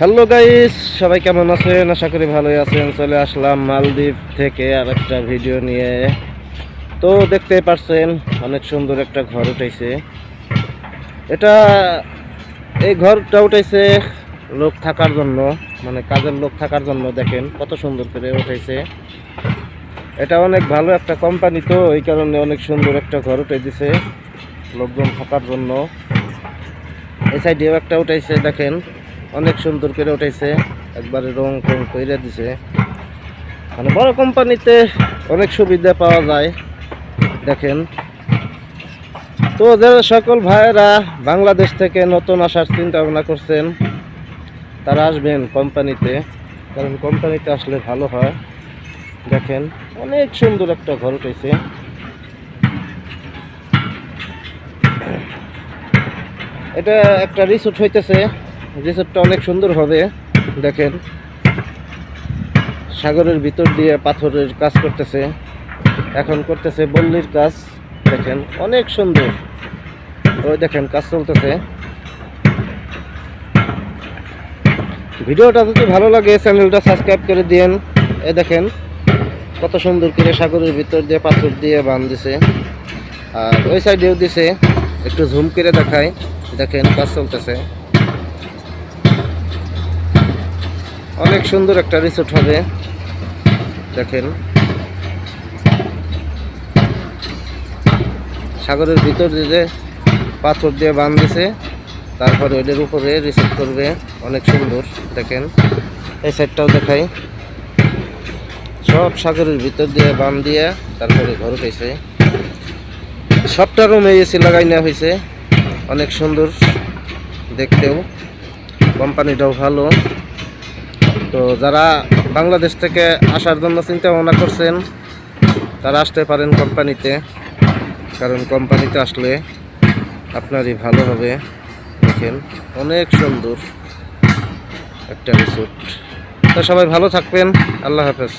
Hello guys সবাই কেমন আছেন? আশা করি ভালোই আছেন। চলে আসলাম মালদ্বীপ থেকে আর একটা ভিডিও নিয়ে। তো দেখতে পারছেন, অনেক সুন্দর একটা ঘর উঠেছে এটা, এই ঘরটা উঠেছে লোক থাকার জন্য মানে কাজের লোক থাকার জন্য দেখেন, কত সুন্দর করে উঠেছে এটা অনেক ভালো একটা কোম্পানি তো, এই কারণে অনেক সুন্দর একটা ঘর উঠে দিছে লোকজন থাকার জন্য। এই সাইডেও একটা উঠাইছে, দেখেন। অনেক সুন্দর করে উঠাইছে, একবারে রং টং করে দিছে। মানে বড় কোম্পানিতে অনেক সুবিধা পাওয়া যায়, দেখেন। তো যারা সকল ভাইয়েরা বাংলাদেশ থেকে নতুন আসার চিন্তা ভাবনা করছেন, তারা আসবেন কোম্পানিতে, কারণ কোম্পানিতে আসলে ভালো হয়। দেখেন, অনেক সুন্দর একটা ঘর উঠেছে। এটা একটা রিসোর্ট হইতেছে। রিসোর্টটা অনেক সুন্দর হবে, দেখেন। সাগরের ভিতর দিয়ে পাথরের কাজ করতেছে, এখন করতেছে বল্লির কাজ, দেখেন, অনেক সুন্দর। ওই দেখেন, কাজ চলতেছে। ভিডিওটা যদি ভালো লাগে, চ্যানেলটা সাবস্ক্রাইব করে দিয়েন। এ দেখেন, কত সুন্দর করে সাগরের ভিতর দিয়ে পাথর দিয়ে বান দিছে। আর ওই সাইডেও দিছে, একটু ঝুম করে দেখায়, দেখেন, কাজ চলতেছে। অনেক সুন্দর একটা রিসোর্ট হবে। দেখেন। সাগরের ভিতর দিয়ে পাথর দিয়ে বান দিছে তারপরে ওদের উপরে রিসোর্ট করবে। অনেক সুন্দর, দেখেন। এই সাইডটাও দেখাই। সব সাগরের ভিতর দিয়ে বান দিয়ে তারপরে ঘর উঠেছে। সবটা রুমে এসি লাগাই নেওয়া হয়েছে। অনেক সুন্দর, দেখতেও। কোম্পানিটাও ভালো। তো যারা বাংলাদেশ থেকে আসার জন্য চিন্তা ভাবনা করছেন, তারা আসতে পারেন কোম্পানিতে, কারণ কোম্পানিতে আসলে আপনারই ভালো হবে। দেখেন, অনেক সুন্দর একটা রিসোর্ট তো সবাই ভালো থাকবেন। আল্লাহ হাফেজ।